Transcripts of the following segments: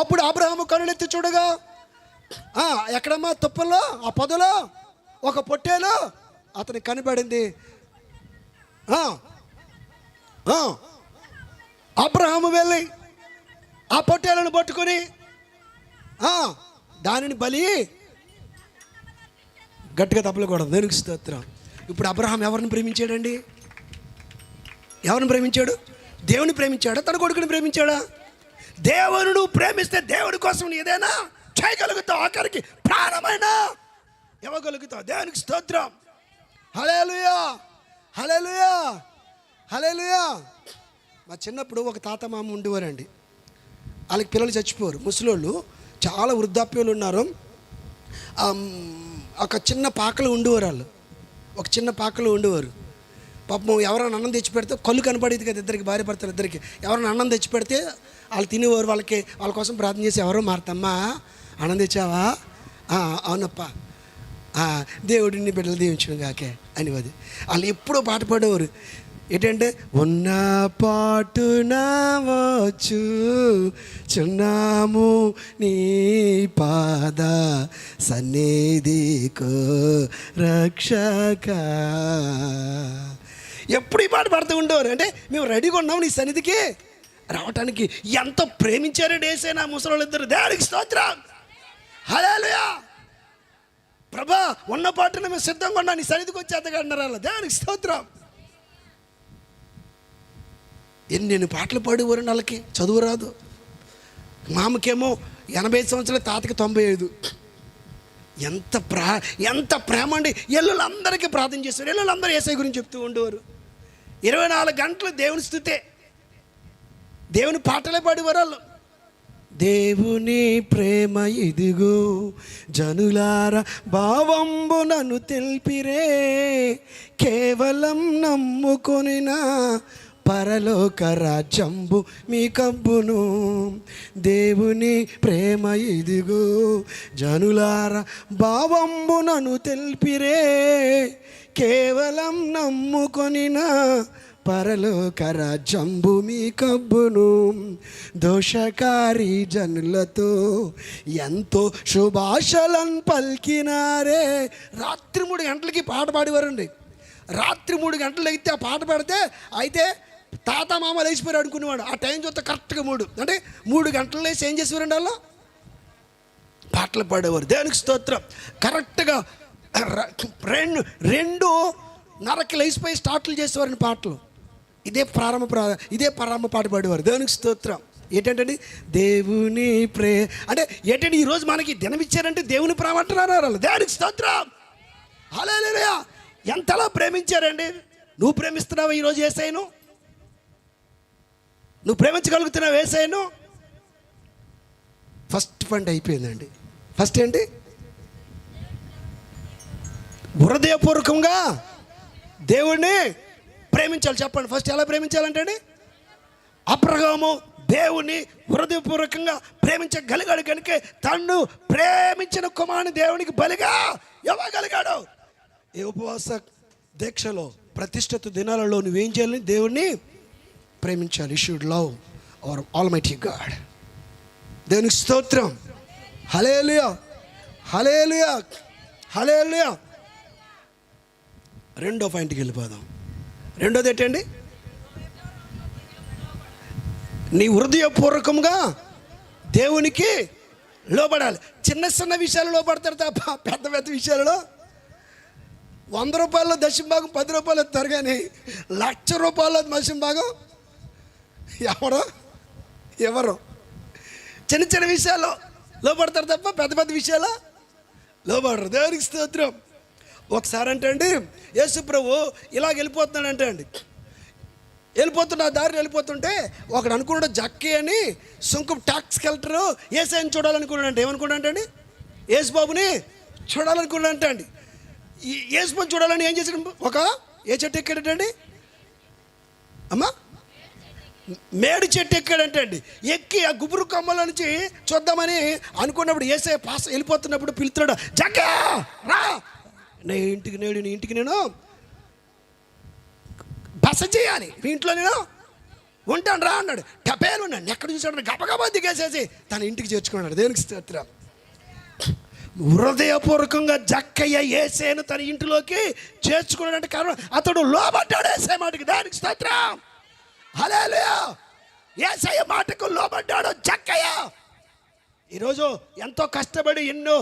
అప్పుడు అబ్రహాము కనులెత్తి చూడగా ఎక్కడమ్మా తుప్పల్లో? ఆ పొదలో? ఒక పొట్టేలో? అతనికి కనబడింది అబ్రహాము వెళ్ళి ఆ పొట్టేలను పట్టుకొని దానిని బలి గట్టిగా తప్పలకూడదు దేనికి స్తోత్రం. ఇప్పుడు అబ్రహాం ఎవరిని ప్రేమించాడండి? ఎవరిని ప్రేమించాడు? దేవుని ప్రేమించాడా? తన కొడుకుని ప్రేమించాడా? దేవుడు నువ్వు ప్రేమిస్తే దేవుడి కోసం నీ ఏదైనా చేయగలుగుతావు. ఆఖరికి ప్రాణమైన ఇవ్వగలుగుతావు. దేవునికి స్తోత్రం. హలేలుయా హలేలుయా హలేలుయా మా చిన్నప్పుడు ఒక తాత మామ ఉండేవారండి. వాళ్ళకి పిల్లలు చచ్చిపోరు. ముసలోళ్ళు చాలా వృద్ధాప్యులు ఉన్నారు. ఒక చిన్న పాకలు ఉండేవారు వాళ్ళు. ఒక చిన్న పాకలు ఉండేవారు. పాపం ఎవరైనా అన్నం తెచ్చి పెడితే కళ్ళు కనపడేది కదా ఇద్దరికి భార్య భర్తలు ఇద్దరికి. ఎవరైనా అన్నం తెచ్చి పెడితే వాళ్ళు తినేవారు వాళ్ళకి వాళ్ళ కోసం ప్రార్థన చేసి ఎవరో మారుతమ్మా. అన్నం తెచ్చావా? అవునప్ప అవునప్పా. "ఆ, దేవుడిని బిడ్డలు దీవించడం కాకే అనివది వాళ్ళు ఎప్పుడూ పాట పాడేవారు. ఏంటంటే ఉన్న పాటు నావచ్చు చున్నాము నీ పాద సన్నిధికు రక్షక. ఎప్పుడు ఈ పాట పాడుతూ ఉండేవారు? అంటే మేము రెడీగా ఉన్నాం నీ సన్నిధికి. రావటానికి ఎంత ప్రేమించారండి డేసే నా ముసలి ఇద్దరు దేనికి స్తోత్రం. హలేలుయా ప్రభా ఉన్న పాటను మేము సిద్ధంగా ఉన్నా. నీ సన్నిధికి వచ్చేద్దగా అన్నారు దేనికి స్తోత్రం. ఎన్నెన్ని పాటలు పాడేవారు వాళ్ళకి చదువు రాదు. మామకేమో ఎనభై సంవత్సరాలు తాతకి తొంభై ఐదు. ఎంత ప్రా ఎంత ప్రేమ అండి. ఎల్లులందరికీ ప్రార్థన చేస్తారు ఎల్లులందరూ ఏసై గురించి చెప్తూ ఉండేవారు. ఇరవై నాలుగు గంటలు దేవుని స్థుతే. దేవుని పాటలే పాడేవారు వాళ్ళు. దేవుని ప్రేమ ఇదిగో జనులార భావంబు నన్ను తెలిపిరే. కేవలం నమ్ముకొనినా పరలోక రాజ్యంబు మీ కంబును దేవుని ప్రేమ ఇదిగో జనులార భావంబు నన్ను తెలిపిరే. కేవలం నమ్ముకొనినా పరలోక రాజ్యంబు మీ కబ్బును దోషకారి జనులతో ఎంతో శుభాషలను పలికినారే. రాత్రి మూడు గంటలకి పాట పాడేవారండి. రాత్రి మూడు గంటలు అయితే ఆ పాట పాడితే అయితే తాత మామ లేచిపోయారు అనుకునేవాడు. ఆ టైం చూస్తే కరెక్ట్గా మూడు. అంటే మూడు గంటలు లేచి ఏం చేసేవారండి వాళ్ళు పాటలు పాడేవారు. దేవునికి స్తోత్రం? కరెక్ట్గా ర- రెండు రెండు నరకి లేచిపోయి స్టార్ట్లు చేసేవారండి పాటలు. ఇదే ప్రారంభ ప్రా ఇదే ప్రారంభ పాట పాడేవారు. దేవునికి స్తోత్రం? ఏంటంటే దేవుని ప్రే అంటే ఏంటంటే ఈరోజు మనకి దినమిచ్చారంటే దేవుని ప్రేమ అంటున్నారు వాళ్ళు దేవునికి స్తోత్రం? హల్లెలూయా! ఎంతలా ప్రేమించారండి? నువ్వు ప్రేమిస్తున్నావు ఈరోజు ఏసైను? నువ్వు ప్రేమించగలుగుతున్నావు ఏసైను ఫస్ట్ పంట అయిపోయిందండి. ఫస్ట్ ఏంటి? హృదయపూర్వకంగా దేవుణ్ణి ప్రేమించాలి. చెప్పండి ఫస్ట్ ఎలా ప్రేమించాలంటే అండి అప్రగము దేవుని హృదయపూర్వకంగా ప్రేమించగలిగాడు కనుక తన్ను ప్రేమించిన కుమారుని దేవునికి బలిగా ఇవ్వగలిగాడు. ఈ ఉపవాస దీక్షలో ప్రతిష్ఠిత దినాలలో నువ్వేం చేయాలి దేవుణ్ణి ప్రేమించాలి. Should love our almighty God దేవునికి స్తోత్రం. హలేలుయా హలేలుయా హలేలుయా రెండో పాయింట్కి వెళ్ళిపోదాం. రెండోది ఏంటండి? నీ హృదయపూర్వకంగా దేవునికి లోపడాలి చిన్న చిన్న విషయాలు లోపడతారు తప్ప పెద్ద పెద్ద విషయాలలో వంద రూపాయల దశంభాగం పది రూపాయలు ఇస్తారు కానీ లక్ష రూపాయల దశంభాగం ఎవరు? ఎవరు? చిన్న చిన్న విషయాలు లోపడతారు తప్ప పెద్ద పెద్ద విషయాలు లోపడరు దేవునికి స్తోత్రం. ఒకసారి అంటే అండి యేసు ప్రభు ఇలాగ వెళ్ళిపోతున్నాడంటే అండి. వెళ్ళిపోతున్న దారిని దారిలో వెళ్ళిపోతుంటే ఒకడు అనుకున్నాడు జక్కి అని సుంకు ట్యాక్స్ కలెక్టర్ ఏసైని చూడాలనుకున్నాడంటే ఏమనుకున్నాడంటే అండి? యేసు బాబుని చూడాలనుకున్నాడంటే అండి. ఈ చూడాలని ఏం చేసాడు ఒక ఏ చెట్టు ఎక్కాడటండి అమ్మా మేడి చెట్టు ఎక్కాడంటే అండి ఎక్కి ఆ గుబురు కొమ్మల నుంచి చూద్దామని అనుకున్నప్పుడు ఏసే పాస్ వెళ్ళిపోతున్నప్పుడు పిలుతున్నాడు జగ్గా! రా! నే ఇంటికి నేడు నీ ఇంటికి నేను బస చేయాలి. మీ ఇంట్లో నేను ఉంటాను రా! అన్నాడు. టపేలు ఉన్నాడు ఎక్కడ చూసాడు గబగబా దిగేసేసి తన ఇంటికి చేర్చుకున్నాడు. దేనికి స్తోత్రం? హృదయపూర్వకంగా జక్కయ్య ఏసేను తన ఇంటిలోకి చేర్చుకున్నాడంటే కారణం అతడు లోబడ్డాడు ఏసే మాటకి. దానికి స్తోత్రం? హలేలుయా ఏసయ్య మాటకు లోబడ్డాడు చక్కయ్య ఈరోజు ఎంతో కష్టపడి ఎన్నో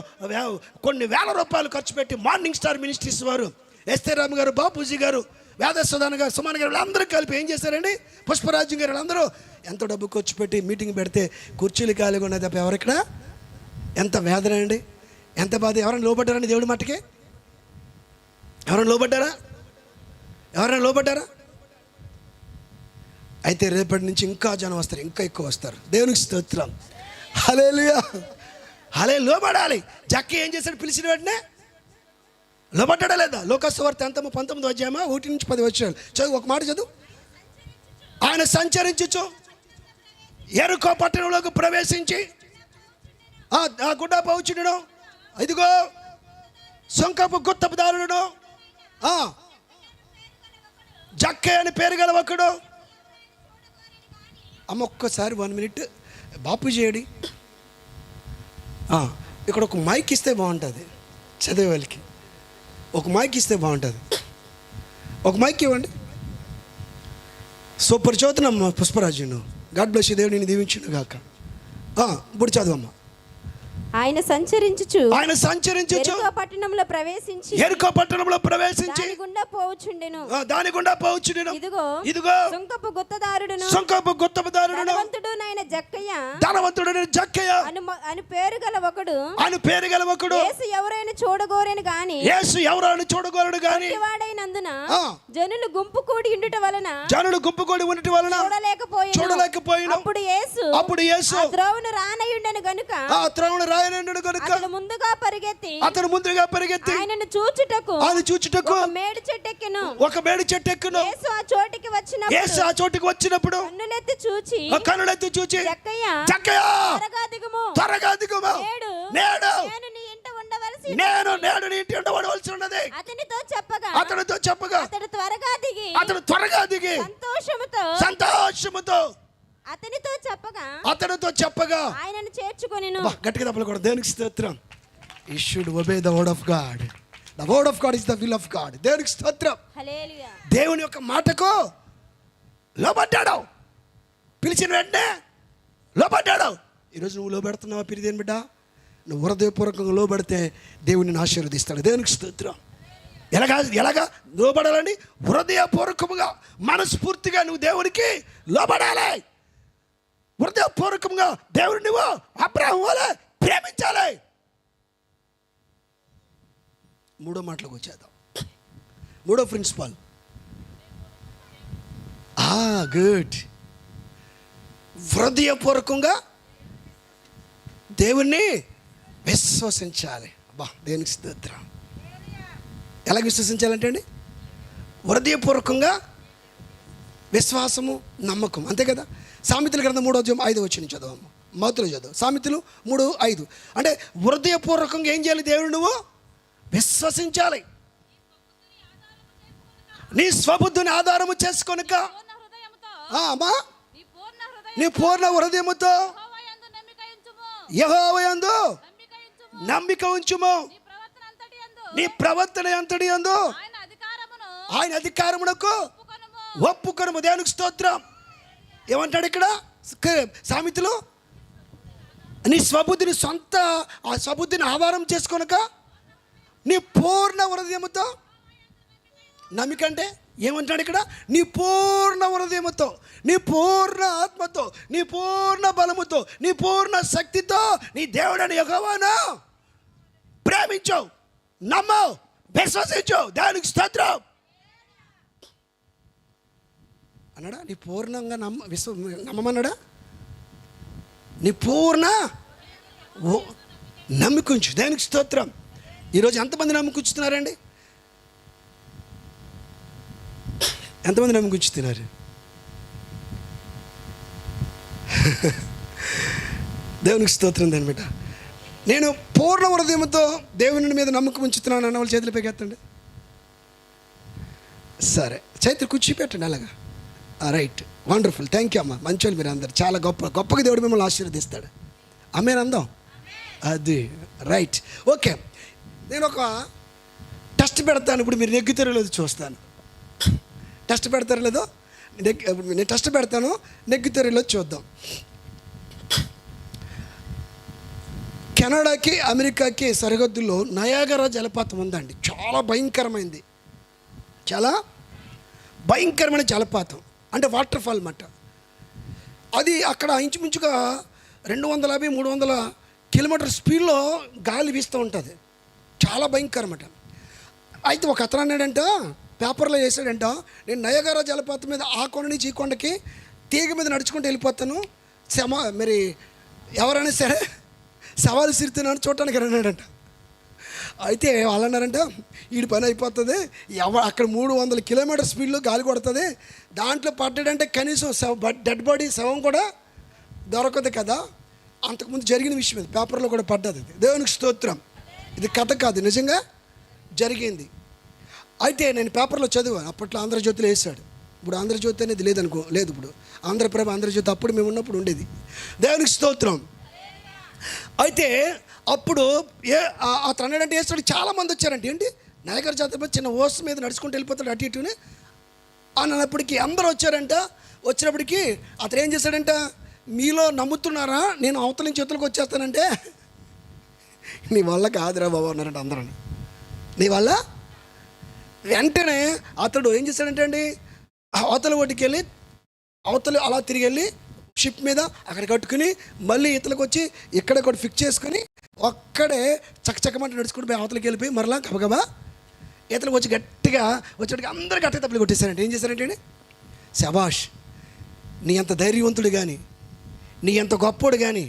కొన్ని వేల రూపాయలు ఖర్చు పెట్టి మార్నింగ్ స్టార్ మినిస్ట్రీస్ వారు ఎస్తే రామ్ గారు బాపూజీ గారు వేదస్వదాన గారు సుమాన్ గారు వీళ్ళందరూ కలిపి ఏం చేశారండి? పుష్పరాజు గారు వీళ్ళందరూ ఎంత డబ్బు ఖర్చు పెట్టి మీటింగ్ పెడితే కుర్చీలు ఖాళీగా ఉన్నాయి తప్ప ఎవరిక్కడ ఎంత వేదన అండి? ఎంత బాధ? ఎవరైనా లోబడ్డారండి దేవుడి మట్టుకి ఎవరైనా లోబడ్డారా? ఎవరైనా లోబడ్డారా? అయితే రేపటి నుంచి ఇంకా జనం వస్తారు ఇంకా ఎక్కువ వస్తారు. దేవునికి స్తోత్రం. హలేలుయా హలే లోబడాలి. జక్క ఏం చేశాడు? పిలిచిన వెంటనే లోబడ్డా లేదా? లోకస్వార్త ఎంతమో పంతొమ్మిది వచ్చామా ఒకటి నుంచి పది వచ్చాడు చదువు ఒక మాట చదువు. ఆయన సంచరించచ్చు ఎరుకో పట్టణంలోకి ప్రవేశించి ఆ గుడ్డ పౌచుడు ఇదిగో సొంకపు గుత్తపుదారుడు జక్కే అని పేరు గల ఒకడు అమ్మ ఒక్కసారి వన్ మినిట్ బాపు చేయడి ఇక్కడ ఒక మైక్ ఇస్తే బాగుంటుంది చదివే వాళ్ళకి ఒక మైక్ ఇస్తే బాగుంటుంది. ఒక మైక్ ఇవ్వండి. సూపర్ చదువుతున్నామ్మ పుష్పరాజును. గాడ్ బ్లెస్ దేవుడిని నేను దీవించును గాక ఇప్పుడు చదువమ్మ. ఆయన సంచరించుచు. ఆయన సంచరించచ్చు ఎరుకో పట్టణంలో ప్రవేశించి ఎరుకో పట్టణంలో ప్రవేశించి. దాని గుండా పోవచ్చుండెను దాని గుండా పోవచ్చు నేను ఇదిగో ఇదిగో. సుంకపు గుత్తదారుడును. సొంకపు నాయన జక్కయ్య. ధనవంతుడు జక్కయ్య. అను అని పేరు గల ఒకడు. ఆయన పేరు గల ఒకడు. యేసు ఎవరైనా చూడగోరేను గాని యేసు ఎవరు అని చూడగలడు గాని వాడైనందున. జనులు గుంపు కూడి ఉండుట వలన జనుడు గుంపుకోడి ఉండటి వలన చూడలేకపోయి చూడలేకపోయిన. అప్పుడు యేసు అప్పుడు యేసు ఆ త్రోవను రానయుండెను గనుక ఆ త్రౌణ రాయనండు కనుక అతడు ముందుగా పరిగెత్తి అతను ముందుగా పరిగెత్తి ఆయనను చూచుటకు ఆయన చూచుటకు ఒక మేడు చెట్టెక్కెను. ఒక మేడి చెట్టు ఎక్కును యేసు ఆ చోటికి వచ్చినప్పుడు యేసు ఆ చోటుకు వచ్చినప్పుడు కన్నులెత్తి చూచి ఆ కనులెత్తి చూచి త్వరగా దిగుము. త్వరగా దిగుమా. నేడు నేడు. నేను నీ ఇంట ఉండవలసి నేను నేడు నీ ఇంటి ఉండవలసి ఉన్నది. అతనితో చెప్పగా. అతనితో చెప్పగా. అతడు త్వరగా దిగి. అతను త్వరగా దిగి. సంతోషముతో. సంతోషముతో. అతనితో చెప్పగా. అతనితో చెప్పగా. ఆయనను చేర్చుకొనిను. అబ్బా, గట్టిగా తప్పలు కూడా దేనికి స్తోత్రం? ఈ should obey the word of God the word of God is the will of God దేనికి స్తోత్రం? దేవుని యొక్క మాటకు లోబడ్డాడు. పిలిచిన వెంటనే లోపడ్డాడు ఈరోజు నువ్వు లోబెడుతున్నావా పిరిదేని బిడ్డ? నువ్వు హృదయపూర్వకంగా లోబడితే దేవుని ఆశీర్వదిస్తాడు. దేవునికి స్తోత్రం. ఎలాగా ఎలాగా? లోబడాలని హృదయపూర్వకముగా మనస్ఫూర్తిగా నువ్వు దేవునికి లోబడాలి. హృదయపూర్వకంగా దేవుని నువ్వు అబ్రాహం వలె ప్రేమించాలి. మూడో మాటలకు వచ్చేద్దాం. మూడో ప్రిన్సిపాల్. గుడ్. హృదయపూర్వకంగా దేవుణ్ణి విశ్వసించాలి. అబ్బా దేనికి స్తోత్రం. ఎలా విశ్వసించాలంటే అండి హృదయపూర్వకంగా విశ్వాసము నమ్మకం. అంతే కదా? సామెతల గ్రంథం మూడో అధ్యాయం ఐదు వచ్చి చదవమ్మ మౌతులు చదువు. సామెతలు మూడు ఐదు. అంటే హృదయపూర్వకంగా ఏం చేయాలి దేవుడు నువ్వు? విశ్వసించాలి. నీ స్వబుద్ధిని ఆధారము చేసుకొనక. అమ్మా. నీ పూర్ణ హృదయముతో యెహోవాయందు నమ్మిక ఉంచుము. నీ ప్రవర్తన ఎంతటి అందు ఆయన అధికారమును ఆయన అధికారమునకు ఒప్పుకొనుము. దేవునికి స్తోత్రం. ఏమంటాడు ఇక్కడ? సామెతలు? నీ స్వబుద్ధిని సొంత ఆ స్వబుద్ధిని ఆధారం చేసుకొనక నీ పూర్ణ హృదయముతో నమ్మిక అంటే? ఏమంటాడు ఇక్కడ? నీ పూర్ణ హృదయముతో నీ పూర్ణ ఆత్మతో నీ పూర్ణ బలముతో నీ పూర్ణ శక్తితో నీ దేవుడని యెహోవాను ప్రేమించావు నమ్మవు విశ్వసించావు దానికి స్తోత్రం. అన్నాడా? నీ పూర్ణంగా నమ్మ విశ్వ నమ్మమన్నాడా? నీ పూర్ణ ఓ నమ్మికుంచు. దానికి స్తోత్రం. ఈరోజు ఎంతమంది నమ్మికుంచుతున్నారండి ఎంతమంది నమ్మికుంచుతున్నారు దేవునికి స్తోత్రం దాని బిడ్డ నేను పూర్ణ హృదయంతో దేవుని మీద నమ్మకం ఉంచుతున్నాను అన్న వాళ్ళు చేతులు పెగెత్తండి సరే చైత్ర కూర్చి పెట్టండి అలాగా. రైట్ వండర్ఫుల్ థ్యాంక్ యూ అమ్మ. మంచోళ్ళు మీరు అందరు. చాలా గొప్ప గొప్పగా దేవుడు మిమ్మల్ని ఆశీర్వదిస్తాడు. అమ్మేనా అందం అది రైట్ ఓకే నేను ఒక టెస్ట్ పెడతాను ఇప్పుడు మీరు నెగ్గుతారో తెరలేదు చూస్తాను. టెస్ట్ పెడతారో లేదో? నెగ్ నేను టెస్ట్ పెడతాను నెగ్గుతారో లేదో చూద్దాం. కెనడాకి అమెరికాకి సరిహద్దుల్లో నయాగర జలపాతం ఉందండి. చాలా భయంకరమైంది. చాలా భయంకరమైన జలపాతం. అంటే వాటర్ ఫాల్ అన్నమాట. అది అక్కడ ఇంచుమించుగా రెండు వందల యాభై మూడు వందల కిలోమీటర్ స్పీడ్లో గాలి వీస్తూ ఉంటుంది. చాలా భయంకరమట. అయితే ఒక అతను అన్నాడంట పేపర్లో వేసాడంట నేను నయగారా జలపాతం మీద ఆ కొండ నుంచి ఈ కొండకి తీగ మీద నడుచుకుంటూ వెళ్ళిపోతాను. శమ మరి ఎవరైనా సరే సవాలు సిరుతున్నాను చూడటానికి అన్నాడంట. అయితే వాళ్ళు అన్నారంట వీడి పని అయిపోతుంది. ఎవ అక్కడ మూడు వందల కిలోమీటర్ స్పీడ్లో గాలి కొడుతుంది. దాంట్లో పడ్డాడంటే కనీసం శవ డెడ్ బాడీ శవం కూడా దొరకదు కదా. అంతకుముందు జరిగిన విషయం ఇది. పేపర్లో కూడా పడ్డది దేవునికి స్తోత్రం. ఇది కథ కాదు. నిజంగా జరిగింది. అయితే నేను పేపర్లో చదివాను. అప్పట్లో ఆంధ్రజ్యోతిలో వేసాడు ఇప్పుడు ఆంధ్రజ్యోతి అనేది లేదనుకో లేదు ఇప్పుడు. ఆంధ్రప్రభ ఆంధ్రజ్యోతి అప్పుడు మేము ఉన్నప్పుడు ఉండేది. దేవునికి స్తోత్రం. అయితే అప్పుడు ఏ అతను అన్నాడంటే వేస్తాడు చాలామంది వచ్చారంటే. ఏంటి? నాయకర్ జాతర మీద చిన్న ఓస్ మీద నడుచుకుంటూ వెళ్ళిపోతాడు అటు ఇటునే. అన్నప్పటికీ అందరూ వచ్చారంట. వచ్చినప్పటికీ అతను ఏం చేశాడంట? మీలో నమ్ముతున్నారా? నేను అవతల నుంచి చేతులకు వచ్చేస్తానంటే. నీ వల్ల కాదురా బాబు అన్నారంట అందరూ. నీ వల్ల వెంటనే అతడు ఏం చేశాడంటే అండి అవతల ఒడ్డుకి వెళ్ళి అవతల అలా తిరిగి వెళ్ళి షిప్ మీద అక్కడ కట్టుకుని మళ్ళీ ఇతలకు వచ్చి ఇక్కడ ఒకటి ఫిక్స్ చేసుకొని ఒక్కడే చకచకమంట నడుచుకుంటూ పోయి అవతలకి వెళ్ళిపోయి మరలా గబగబా ఇతలకు వచ్చి గట్టిగా వచ్చేటికి అందరూ గట్టిగా తప్పులు కొట్టేశారంటే ఏం చేశారంటే అండి శబాష్ నీ అంత ధైర్యవంతుడు కానీ నీ అంత గొప్పోడు కానీ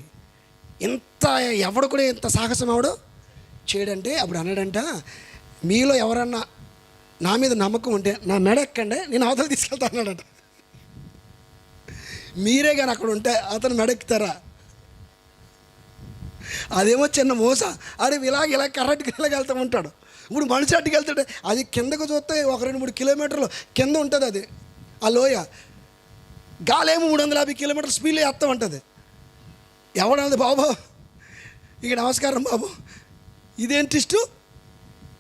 ఇంత ఎవడు కూడా ఇంత సాహసం అవడు చేయడంటే అప్పుడు అన్నాడంట మీలో ఎవరన్నా నా మీద నమ్మకం ఉంటే నా మెడ ఎక్కండి నేను అవతల తీసుకెళ్తా మీరే కానీ అక్కడ ఉంటే అతను మెడెక్కుతారా? అదేమో చిన్న మోస. అరే ఇలాగ ఇలా కరెక్ట్గా ఇలాగ ఉంటాడు. ఇప్పుడు మనిషి అట్టుకు వెళ్తాడు అది కిందకు చూస్తే ఒక రెండు మూడు కిలోమీటర్లు కింద ఉంటుంది అది. ఆ లోయ. గాలేమో మూడు వందల యాభై కిలోమీటర్ స్పీడ్లో వేస్తా ఉంటుంది. ఎవడన్నది బాబు? ఇక నమస్కారం బాబు. ఇదేంటి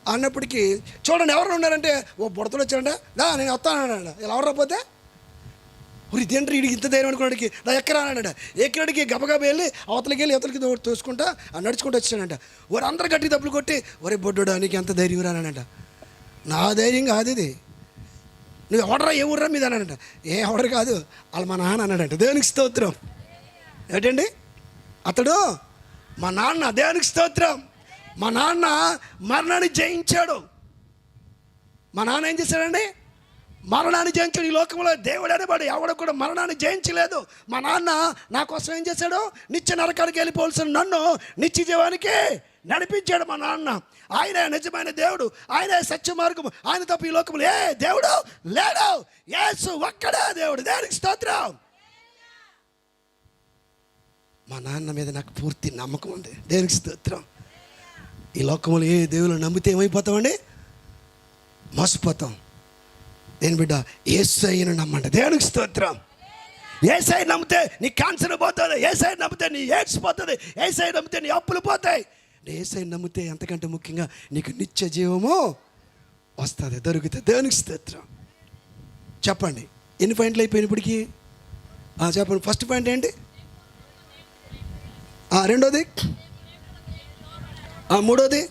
అన్నప్పటికీ చూడండి ఎవరు ఉన్నారంటే ఓ బుడతలు వచ్చారంట దా నేను వస్తానన్నాడు ఇలా ఎవరు రాకపోతే? ఊరి ఇదేంటి వీడికి ఇంత ధైర్యం అనుకున్నాడికి నా ఎక్కరా అన్నాడు ఎక్కడికి గబగబ వెళ్ళి అవతలకి వెళ్ళి అవతలకి తోసుకుంటా నడుచుకుంటూ వచ్చానంట వారు అందరు గట్టి తప్పులు కొట్టి ఒరే బొడ్డోడా నీకు ఎంత ధైర్యం రానంట నా ధైర్యం కాదు ఇది. నువ్వు ఎవడరా ఏ ఊర్రా మీద అన్నాడంట. ఏ ఎవడరు కాదు వాళ్ళు మా నాన్న అన్నాడంట. దేవునికి స్తోత్రం. ఏంటండి అతడు మా నాన్న దేవునికి స్తోత్రం. మా నాన్న మరణాన్ని జయించాడు. మా నాన్న ఏం చేశాడండి? మరణాన్ని జయించాడు. ఈ లోకంలో దేవుడు అనేవాడు ఎవడు కూడా మరణాన్ని జయించలేదు. మా నాన్న నా కోసం ఏం చేశాడు? నిత్య నరకానికి వెళ్ళిపోవలసిన నన్ను నిత్య జీవానికి నడిపించాడు మా నాన్న. ఆయనే నిజమైన దేవుడు. ఆయన సత్య మార్గం. ఆయన తప్ప ఈ లోకంలో ఏ దేవుడు లేడు. ఏసు ఒక్కడే దేవుడు. దేవుడికి స్తోత్రం? మా నాన్న మీద నాకు పూర్తి నమ్మకం ఉంది. దేవునికి స్తోత్రం? ఈ లోకంలో ఏ దేవుడు నమ్మితే ఏమైపోతామండి? మోసపోతాం. నేను బిడ్డ ఏసైను నమ్మండి దేవునికి స్తోత్రం. ఏసై నమ్మితే నీ క్యాన్సర్ పోతుంది. ఏసై నమ్మితే నీ ఎయిడ్స్ పోతుంది. ఏసై నమ్మితే నీ అప్పులు పోతాయి. ఏసై నమ్మితే ఎంతకంటే ముఖ్యంగా నీకు నిత్య జీవము వస్తుంది దొరుకుతుంది. దేవునికి స్తోత్రం. చెప్పండి. ఎన్ని పాయింట్లు అయిపోయినాయి ఇప్పటికి చెప్పండి. ఫస్ట్ పాయింట్ ఏంటి? రెండోది? మూడోది?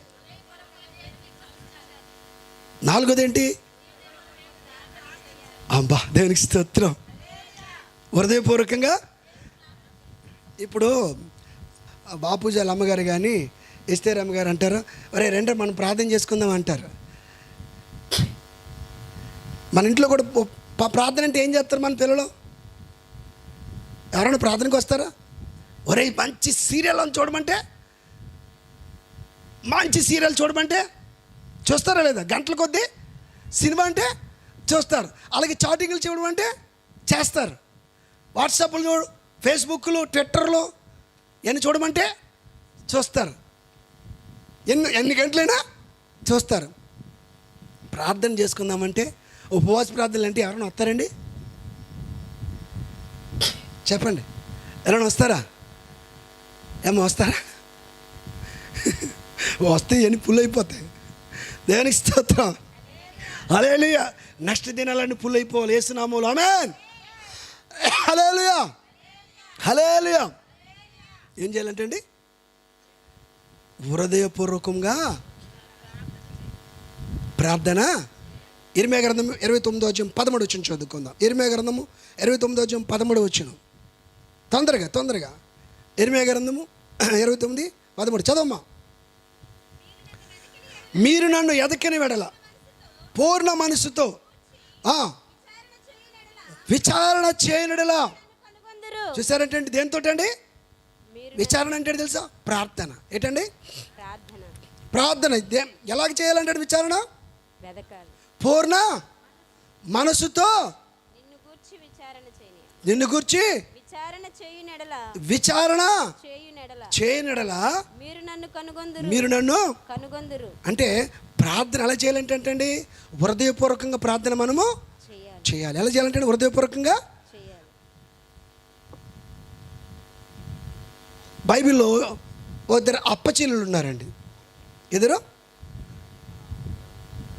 నాలుగోది ఏంటి అబ్బా దేవునికి స్తోత్రం. హృదయపూర్వకంగా? ఇప్పుడు బాపూజాల అమ్మగారు కానీ ఎస్తేర్ అమ్మగారు అంటారు. ఒరే రెండో మనం ప్రార్థన చేసుకుందాం అంటారు. మన ఇంట్లో కూడా ప్రార్థన అంటే ఏం చేస్తారు మన పిల్లలు? ఎవరైనా ప్రార్థనకు వస్తారా? ఒరే మంచి సీరియల్ అని చూడమంటే మంచి సీరియల్ చూడమంటే చూస్తారా లేదా? గంటల కొద్దీ సినిమా అంటే చూస్తారు. అలాగే చాటింగ్లు చూడడం అంటే చేస్తారు. వాట్సాప్లు చూడు ఫేస్బుక్లు ట్విట్టర్లు ఎన్ని చూడమంటే చూస్తారు. ఎన్ని ఎన్ని గంటలైనా చూస్తారు. ప్రార్థన చేసుకుందామంటే ఉపవాస ప్రార్థనలు అంటే ఎవరైనా వస్తారండి? చెప్పండి. ఎవరైనా వస్తారా? ఏమో వస్తారా? వస్తే ఎన్ని పుల్ అయిపోతాయి దేవునికి స్తోత్రం? అలేలుయ నెక్స్ట్ దినాలన్నీ పుల్ అయిపోవాలి వేసినామూలు ఆమెన్. హలేలుయ హలేలుయ ఏం చేయాలంటే అండి? హృదయపూర్వకంగా ప్రార్థన. ఇరిమే గ్రంథము ఇరవై తొమ్మిదో వచ్చిన పదమూడు వచ్చిన చదువుకుందాం. ఇరిమే గ్రంథము ఇరవై తొమ్మిదో వచ్చిన పదమూడు వచ్చిన తొందరగా తొందరగా. ఇరిమే గ్రంథము ఇరవై తొమ్మిది పదమూడు. చదవమ్మా. మీరు నన్ను ఎదకని వెడల. పూర్ణ మనసుతో విచారణ చేయనడలా. చూసారంటే దేంతో అండి విచారణ అంటే తెలుసా? ప్రార్థన. ఏంటండి? ప్రార్థన. ఎలాగ చేయాలంటే విచారణ? పూర్ణ మనసుతో నిన్ను గూర్చి విచారణ చేయని నిన్ను గుర్చి విచారణ చేయనడలా. మీరు నన్ను కనుగొందురు. మీరు నన్ను కనుగొందురు. అంటే ప్రార్థన ఎలా చేయాలంటే అండి హృదయపూర్వకంగా ప్రార్థన మనము చేయాలి. ఎలా చేయాలంటే హృదయపూర్వకంగా? చేయాలి. బైబిల్లో ఇద్దరు అప్పచెల్లులు ఉన్నారండి. ఎదురు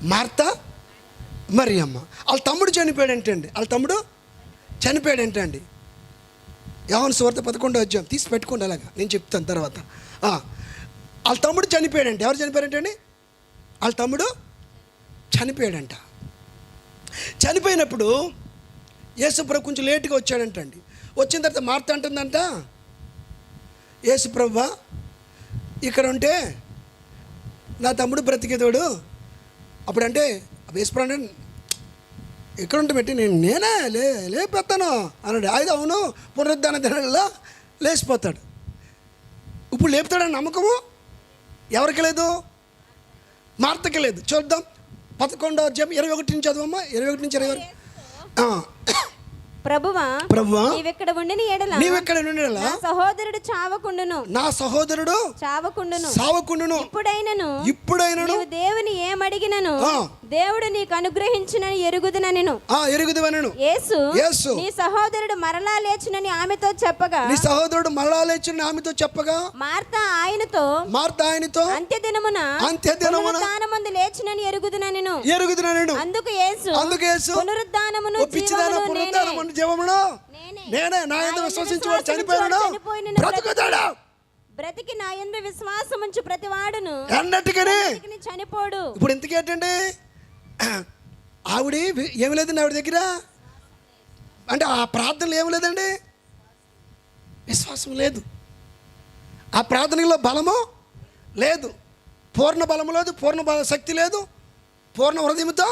మార్త మరియమ్మ. వాళ్ళ తమ్ముడు చనిపోయాడంటే అండి వాళ్ళ తమ్ముడు చనిపోయాడంటే అండి యవన సువార్త పదకొండో అధ్యాయం. తీసి పెట్టుకోండి అలాగా. నేను చెప్తాను తర్వాత. వాళ్ళ తమ్ముడు చనిపోయాడంట. ఎవరు చనిపోయారంటండి వాళ్ళ తమ్ముడు చనిపోయాడంట. చనిపోయినప్పుడు యేసుప్రభు కొంచెం లేటుగా వచ్చాడంటండి వచ్చిన తర్వాత మార్త అంటుందంట యేసుప్రభ ఇక్కడ ఉంటే నా తమ్ముడు బ్రతికేతోడు అప్పుడంటే యేసుప్రభు అంటే ఎక్కడ ఉంటే పెట్టి నేను నేనే లే లేపెత్తాను అన్నాడు. అయితే అవును పునరుద్ధాన దినాల్లో లేచిపోతాడు. ఇప్పుడు లేపుతాడని నమ్మకము? ఎవరికి లేదు? మార్తకి లేదు. చూద్దాం. పదకొండో అధ్యాయం ఇరవై ఒకటి నుంచి చదవమ్మా. ఇరవై ఒకటి నుంచి ఇరవై ప్రభువా ప్రభువా నీవెక్కడ ఉండిన ఎడల? నీవెక్కడ నుండి నా సహోదరుడు చావకుండును. నా సహోదరుడు చావకుండును. సావకుండును ఇప్పుడైనను. ఇప్పుడైనను. నీవు దేవుని ఏమడిగినను. దేవుడు నీకు అనుగ్రహించునని ఎరుగుదునను ఆ ఎరుగుదువనను. యేసు యేసు. నీ సహోదరుడు మరలా లేచునని ఆమెతో చెప్పగా నీ సహోదరుడు మళ్ళా లేచిన ఆమెతో చెప్పగా మార్త ఆయనతో మార్త ఆయనతో అంత్యదినమున అంత్యదినమున లేచునని ఎరుగుదునను ఎరుగుదునను అందుకు యేసు అందుకు యేసు? పునరుద్ధానమును పిచ్చిదాన. పునరుద్ధానమును జీవమును? నేనే. నా యందు విశ్వసించేవాడు చనిపోయినను బ్రతుకుతాడు? బ్రతికి నా యందు విశ్వాసముంచు ప్రతివాడును? అన్నట్టుగానే బ్రతికిని చనిపోడు. ఇప్పుడు ఇంతకేంటండి ఆవిడ ఏమి లేదండి ఆవిడ దగ్గర? అంటే ఆ ప్రార్థనలు ఏమి లేదండి? విశ్వాసం లేదు. ఆ ప్రార్థనలో బలము లేదు. పూర్ణ బలము లేదు పూర్ణ బల శక్తి లేదు పూర్ణ హృదయంతో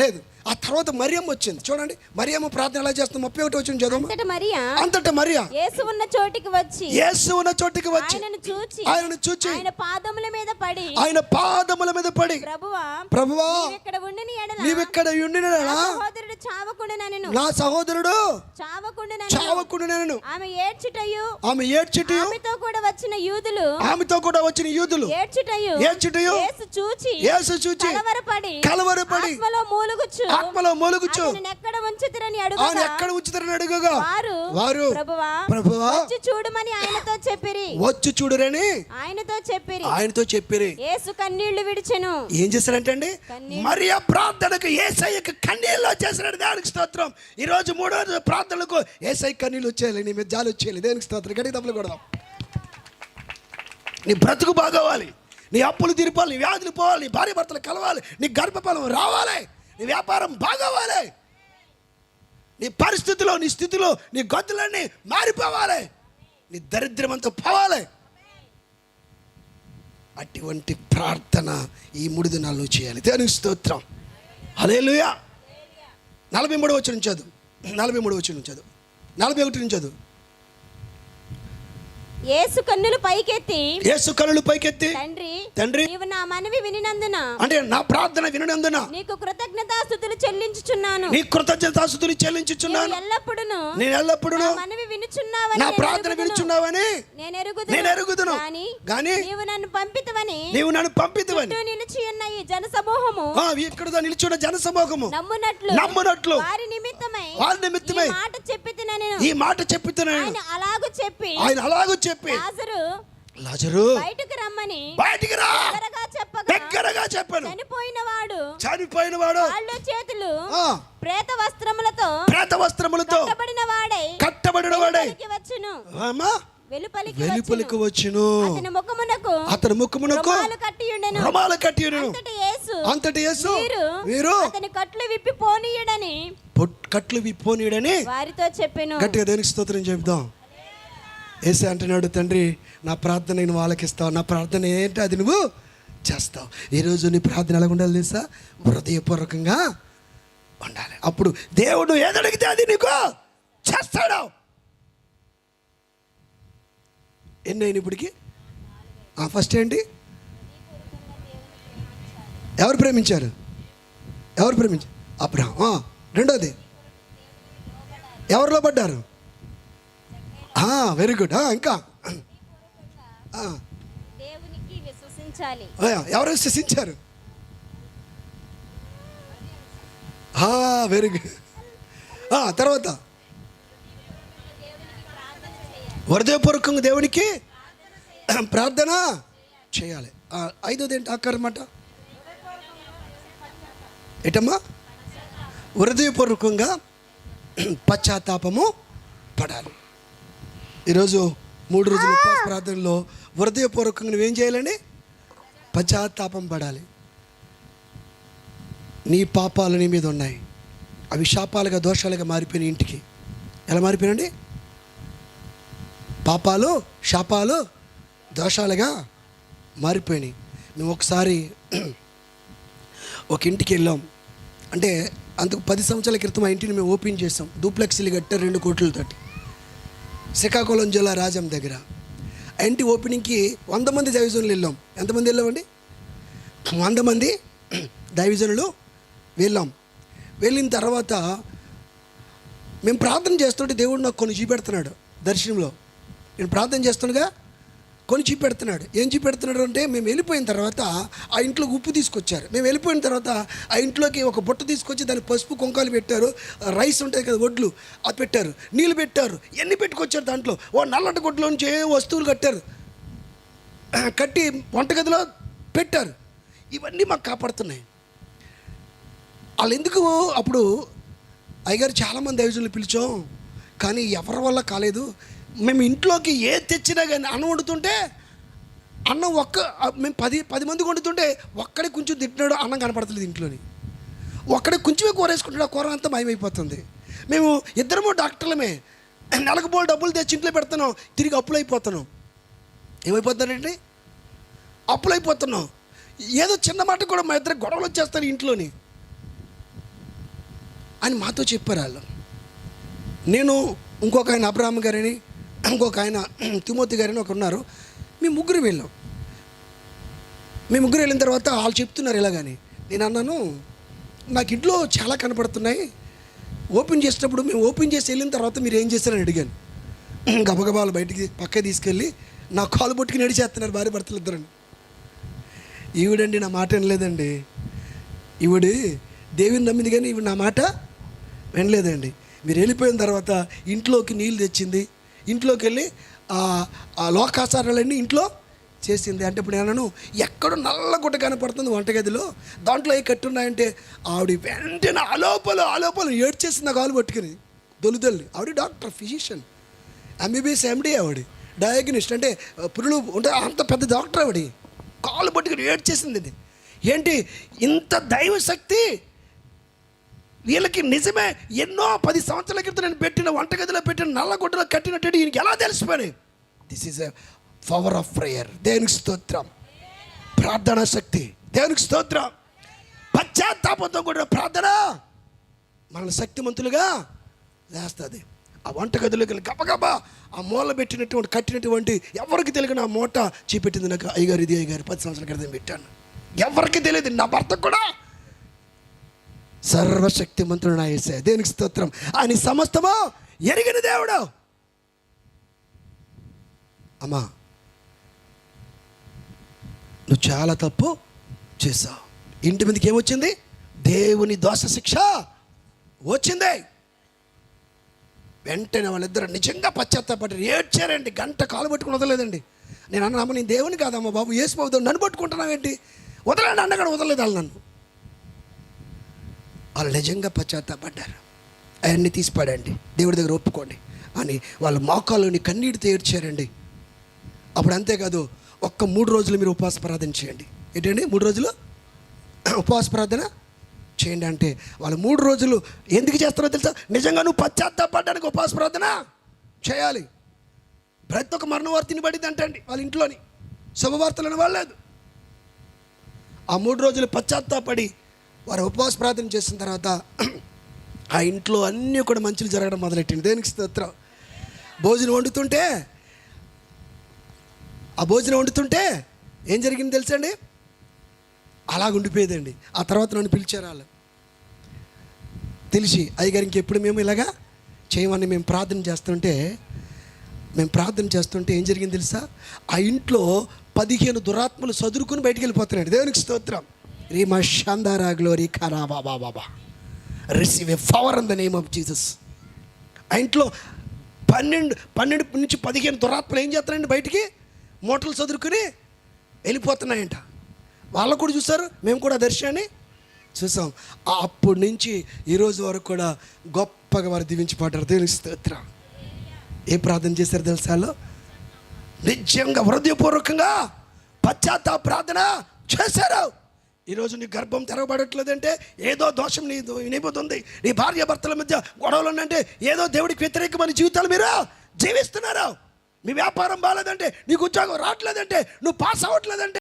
లేదు. ఆ తర్వాత మరియమ్మ వచ్చింది. చూడండి మరియమ్మ ప్రార్థన ఎలా చేస్తుంది? ముప్పై ఒకటి వచ్చింది చదువు అంతట మరియా? అంతటా మరియా. యేసు ఉన్న చోటికి వచ్చి. యేసు ఉన్న చోటికి వచ్చి. ఆయనను చూచి. ఆయనను చూచి. ఆయన పాదముల మీద పడి. ఆయన పాదముల మీద పడి. ప్రభువా ప్రభువా ఇక్కడ ఉండిన ఎడల. నీవిక్కడ ఉండిన నా సహోదరుడు చావకుండా నేను నా సహోదరుడు చావకుండా చావకుండా నేను ఆమె ఏడ్చుటయు. ఆమె ఏడ్చిటయు. ఆమెతో కూడా వచ్చిన యూదులు. ఆమెతో కూడా వచ్చిన యూదులు. ఏడ్చుటయు. ఏడ్చుటయు. యేసు చూచి. యేసు చూచి. కలవరపడి. కలవరపడి. ఆత్మలో మూలుగుచు ఆత్మలో మూలుగుచు. ఎక్కడ ఉంచుతురని ఆయన అడుగుగా ఎక్కడ ఉంచుతారని అడుగుగా? వారు వారు ప్రభువా ప్రభువా వచ్చి చూడమని ఆయనతో చెప్పిరి. వచ్చి చూడురని ఆయనతో చెప్పిరి. ఆయనతో చెప్పిరి. యేసు కన్నీళ్ళు విడిచెను. ఏం చేశారంటే అండి కన్నీళ్ళు. మరి ఆ ప్రార్థనకు ఏసయ్యకు కన్నీళ్ళు చేశాడు దేవునికి స్తోత్రం. ఈ రోజు మూడో రోజు ప్రార్థనలకు ఏసై కన్నీళ్ళు వచ్చేయాలి. నీ మీద జాలి వచ్చేయాలి. దేవునికి స్తోత్రం. గట్టి తప్పులు కొడదాం. నీ బ్రతుకు బాగోవాలి. నీ అప్పులు తీరిపోవాలి. నీ వ్యాధులు పోవాలి. నీ భార్య భర్తలు కలవాలి. నీ గర్భఫలం రావాలి. నీ వ్యాపారం బాగవ్వాలి నీ పరిస్థితిలో నీ స్థితిలో నీ గొంతులన్నీ మారిపోవాలి. నీ దరిద్రం అంతా పోవాలి. అటువంటి ప్రార్థన ఈ మూడు దినాల్లో చేయాలి. దేవునికి స్తోత్రం. హలేలుయా నలభై మూడు వచ్చి చదువు. నలభై మూడు వచ్చి చదువు. నలభై ఒకటి నుంచి చదువు. యేసు కన్నులు పైకెత్తి. యేసు కనులు పైకెత్తి. తండ్రి తండ్రి నీవు నా మనవి వినినందున. అంటే నా ప్రార్థన వినందున నీకు కృతజ్ఞతాస్థుతులు చెల్లించుచున్నాను. నీ కృతజ్ఞతాసుతులు నీవు చెల్లించుచున్నాను ఎల్లప్పుడూ నేను ఎల్లప్పుడూ నా మనవి వినుచున్నావని నా ప్రార్థన. వినుచున్నావని నేను ఎరుగుదును. నేను ఎరుగుదును. గాని గాని నీవు నన్ను పంపితవని నీవు నన్ను పంపితువని చుట్టూ నిలిచి ఉన్న ఈ జన సమూహము ఆ, ఇక్కడ నిల్చున్న జన సమూహము నమ్మునట్లు నమ్మునట్లు వారి నిమిత్తమై వారి నిమిత్తమై ఈ మాట నేను. ఈ మాట చెప్పుతున్నాను ఆయన అలాగూ చెప్పి ఆయన అలాగూ చెప్పి లాజరు. లాజరు. బయటకు రమ్మని. బయటికి రా. దగ్గరగా చెప్పాను చనిపోయిన వాడు చనిపోయిన వాడు కాళ్ళు చేతులు ప్రేత వస్త్రములతో ప్రేత వస్త్రములతో కట్టబడిన వాడై కట్టబడిన వాడై వచ్చును. అమ్మా వెలుపలికి వచ్చును. అతని ముఖమునకు అతని ముఖమునకు కట్టి ఉండెను. రుమాలు కట్టి ఉన్ను. అంతటి యేసు. వీరు అతని కట్లు విప్పి పోనీయడని కట్లు విప్పోనీడని వారితో చెప్పెను. గట్టిగా దేనికి స్తోత్రం చెప్దాం? ఏసే అంటున్నాడు తండ్రి నా ప్రార్థన నేను వాళ్ళకిస్తావు నా ప్రార్థన ఏంటి? అది నువ్వు చేస్తావు. ఈరోజు నీ ప్రార్థన ఎలా ఉండాలి తెలుసా? హృదయపూర్వకంగా ఉండాలి. అప్పుడు దేవుడు ఏదడిగితే అది నీకు చేస్తాడు. ఎన్ని అయిన ఇప్పటికి? ఫస్ట్ ఏంటి? ఎవరు ప్రేమించారు? ఎవరు ప్రేమించారు అబ్రహం. రెండోది. ఎవరిలో పడ్డారు? వెరీ గుడ్ ఇంకా. ఎవరు విశ్వసించారు? వెరీ గుడ్ తర్వాత. హృదయపూర్వకంగా దేవునికి ప్రార్థన చేయాలి. ఐదోది ఏంటి? అక్కరమాట ఏటమ్మా? హృదయపూర్వకంగా పశ్చాత్తాపము పడాలి. ఈరోజు మూడు రోజుల ఉపవాస ప్రార్థనలో హృదయపూర్వకంగా నువ్వేం చేయాలండి? పశ్చాత్తాపం పడాలి. నీ పాపాలు నీ మీద ఉన్నాయి. అవి శాపాలుగా దోషాలుగా మారిపోయినాయి ఇంటికి. ఎలా మారిపోయినండి పాపాలు శాపాలు దోషాలుగా మారిపోయినాయి. మేము ఒకసారి ఒక ఇంటికి వెళ్ళాం. అంటే అందుకు పది సంవత్సరాల క్రితం ఆ ఇంటిని మేము ఓపెన్ చేసాం. డూప్లెక్స్లు కట్టారు రెండు కోట్లతోటి. శ్రీకాకుళం జిల్లా రాజం దగ్గర. ఆ ఇంటి ఓపెనింగ్కి వంద మంది దైవజనులు వెళ్ళాం. ఎంతమంది వెళ్ళామండి? వంద మంది దైవజనులు వెళ్ళాం. వెళ్ళిన తర్వాత మేము ప్రార్థన చేస్తుంటే దేవుడు నాకు కొన్ని చూపెడుతున్నాడు దర్శనంలో. నేను ప్రార్థన చేస్తుండగా కొన్ని చూపెడుతున్నాడు. ఏం చూపెడుతున్నాడు అంటే మేము వెళ్ళిపోయిన తర్వాత ఆ ఇంట్లోకి ఉప్పు తీసుకొచ్చారు. మేము వెళ్ళిపోయిన తర్వాత ఆ ఇంట్లోకి ఒక బుట్ట తీసుకొచ్చి దాని పసుపు కుంకాలు పెట్టారు. రైస్ ఉంటాయి కదా వడ్లు అది పెట్టారు. నీళ్ళు పెట్టారు. ఎన్ని పెట్టుకొచ్చారు దాంట్లో. ఓ నల్లటి గుడ్లో నుంచి ఏ వస్తువులు కట్టారు. కట్టి వంటగదిలో పెట్టారు. ఇవన్నీ మాకు కాపాడుతున్నాయి. వాళ్ళు ఎందుకు అప్పుడు అయ్యగారు చాలామంది దైవజులు పిలిచాం. కానీ ఎవరి వల్ల కాలేదు. మేము ఇంట్లోకి ఏ తెచ్చినా కానీ అన్నం వండుతుంటే అన్నం ఒక్క మేము పది పది మందికి వండుతుంటే ఒక్కడే కొంచెం తింటున్నాడు అన్నం కనపడతలేదు ఇంట్లోని. ఒక్కడే కొంచెమే కూర వేసుకుంటాడు ఆ కూర అంతా మాయమైపోతుంది. మేము ఇద్దరము డాక్టర్లమే. నెలకు బోల్ డబ్బులు తెచ్చి ఇంట్లో పెడుతున్నాం తిరిగి అప్పులు అయిపోతున్నాం ఏమైపోతున్నాడండి అప్పులు అయిపోతున్నాం ఏదో చిన్న మాట కూడా మా ఇద్దరు గొడవలు వచ్చేస్తారు ఇంట్లోని. అని మాతో చెప్పారు వాళ్ళు. నేను ఇంకొక ఆయన అబ్రాహ్మ గారని ఇంకొక ఆయన తిమోతి గారని ఒక ఉన్నారు మేము ముగ్గురు వెళ్ళాం. మేము ముగ్గురు వెళ్ళిన తర్వాత వాళ్ళు చెప్తున్నారు ఇలాగని. నేను అన్నాను నాకు ఇంట్లో చాలా కనపడుతున్నాయి. ఓపెన్ చేసేటప్పుడు మేము ఓపెన్ చేసి వెళ్ళిన తర్వాత మీరు ఏం చేస్తారని అడిగాను. గబగబాలు బయటికి పక్క తీసుకెళ్ళి నా కాలు పట్టుకుని నడిచేస్తున్నారు భార్య భర్తలు ఇద్దరండి ఈవిడండి నా మాట వినలేదండి. ఈవిడు దేవుని నమ్మింది కానీ ఈవిడ నా మాట వినలేదండి. మీరు వెళ్ళిపోయిన తర్వాత ఇంట్లోకి నీళ్ళు తెచ్చింది ఇంట్లోకి వెళ్ళి ఆ- లోకాచారాలన్నీ ఇంట్లో చేసింది. అంటే ఇప్పుడు నేను ఎక్కడో నల్లగుడ్డ కనపడుతుంది వంటగదిలో. దాంట్లో ఏ కట్టున్నాయంటే ఆవిడ వెంటనే ఆలోపలు ఆలోపలు ఏడ్చేసింది కాలు పట్టుకుని. దొలుదల్లి ఆవిడ డాక్టర్ ఫిజిషియన్. ఎంబీబీఎస్ ఎండి ఆవిడ. డయాగ్నిస్ట్ అంటే పురులు ఉంటే అంత పెద్ద డాక్టర్ ఆవిడ. కాలు పట్టుకుని ఏడ్చేసింది ఏంటి? ఇంత దైవ శక్తి వీళ్ళకి నిజమే ఎన్నో పది సంవత్సరాల క్రితం నేను పెట్టిన వంటగదిలో పెట్టిన నల్లగొడ్డలో కట్టినట్టు ఈయనకి ఎలా తెలిసిపోయినాయి? This is a power of prayer దేవునికి స్తోత్రం. ప్రార్థనా శక్తి. దేవునికి స్తోత్రం. పశ్చాత్తాపంతో కూడిన ప్రార్థన. మనల్ని శక్తిమంతులుగా లేస్తుంది ఆ వంటగదిలోకి వెళ్ళి గబగబా ఆ మూల పెట్టినటువంటి కట్టినటువంటి ఎవరికి తెలియని ఆ మూట చూపెట్టింది నాకు అయ్యగారు ఇది అయ్యగారు. పది సంవత్సరాల క్రితం పెట్టాను. ఎవరికి తెలియదు. నా భర్త కూడా సర్వశక్తిమంతుడు నా ఏసే దేనికి స్తోత్రం. ఆయన సమస్తము ఎరిగిన దేవుడు. అమ్మా నువ్వు చాలా తప్పు చేసావు ఇంటి మీదకి ఏమొచ్చింది? దేవుని దోష శిక్ష వచ్చింది. వెంటనే వాళ్ళిద్దరు నిజంగా పశ్చాత్తాపడ్డారు ఏడ్చారండి. గంట కాలు పట్టుకుని వదలలేదండి. నేను అన్నా అమ్మ నేను దేవుని కాదమ్మా బాబు. ఏసు బాబు నన్ను పట్టుకుంటున్నావేంటి? వదలండి అన్నగాడు వదలలేదు వాళ్ళు నన్ను వాళ్ళు నిజంగా పశ్చాత్తాపడ్డారు. అవన్నీ తీసిపాడండి దేవుడి దగ్గర ఒప్పుకోండి అని వాళ్ళ మోకాల్లోని కన్నీటితో ఏడ్చారండి అప్పుడు అంతేకాదు ఒక్క మూడు రోజులు మీరు ఉపవాస ప్రార్థన చేయండి. ఏంటండి? మూడు రోజులు? ఉపవాస ప్రార్థన చేయండి అంటే వాళ్ళు మూడు రోజులు ఎందుకు చేస్తారో తెలుసా? నిజంగా నువ్వు పశ్చాత్తాపడ్డానికి ఉపవాస ప్రార్థన చేయాలి. ప్రతి ఒక్క మరణ వార్తని పడింది అంటండి వాళ్ళ ఇంట్లోని. శుభవార్తలను వాళ్ళలేదు ఆ మూడు రోజులు పశ్చాత్తాపడి వారు ఉపవాస ప్రార్థన చేసిన తర్వాత ఆ ఇంట్లో అన్నీ కూడా మంచులు జరగడం మొదలెట్టింది. దేనికి స్తోత్రం? భోజనం వండుతుంటే ఆ భోజనం వండుతుంటే ఏం జరిగింది తెలుసండి అలాగ ఉండిపోయేదండి. ఆ తర్వాత నన్ను పిలిచారు వాళ్ళు. తెలిసి అయ్యగారు ఇంకెప్పుడు మేము ఇలాగా చేయమని మేము ప్రార్థన చేస్తుంటే మేము ప్రార్థన చేస్తుంటే ఏం జరిగింది తెలుసా? ఆ ఇంట్లో పదిహేను దురాత్మలు చదురుకుని బయటికి వెళ్ళిపోతున్నాడు దేవునికి స్తోత్రం? రీమా షాందారా గ్లోరీ ఖానా బాబా బాబా receive a power in the name of Jesus ఆ ఇంట్లో పన్నెండు పన్నెండు నుంచి పదిహేను దురాత్మలు ఏం చేస్తారండి బయటికి? మూటలు చదురుకుని వెళ్ళిపోతున్నాయంట. వాళ్ళు కూడా చూసారు మేము కూడా దర్శనాన్ని చూసాం. అప్పటి నుంచి ఈరోజు వరకు కూడా గొప్పగా వారు దీవించబడ్డారు పాడారు. దేవుని స్తోత్రం. ఏ ప్రార్థన చేశారు తెలుసా నిజంగా హృదయపూర్వకంగా పశ్చాత్తాప ప్రార్థన చేశారు. ఈరోజు నీ గర్భం తెరవబడట్లేదంటే ఏదో దోషం నీ వినిపోతుంది. నీ భార్య భర్తల మధ్య గొడవలు ఉన్నంటే ఏదో దేవుడికి వ్యతిరేకమైన జీవితాలు మీరు జీవిస్తున్నారు. మీ వ్యాపారం బాగాలేదంటే నీకు ఉద్యోగం రావట్లేదంటే నువ్వు పాస్ అవ్వట్లేదంటే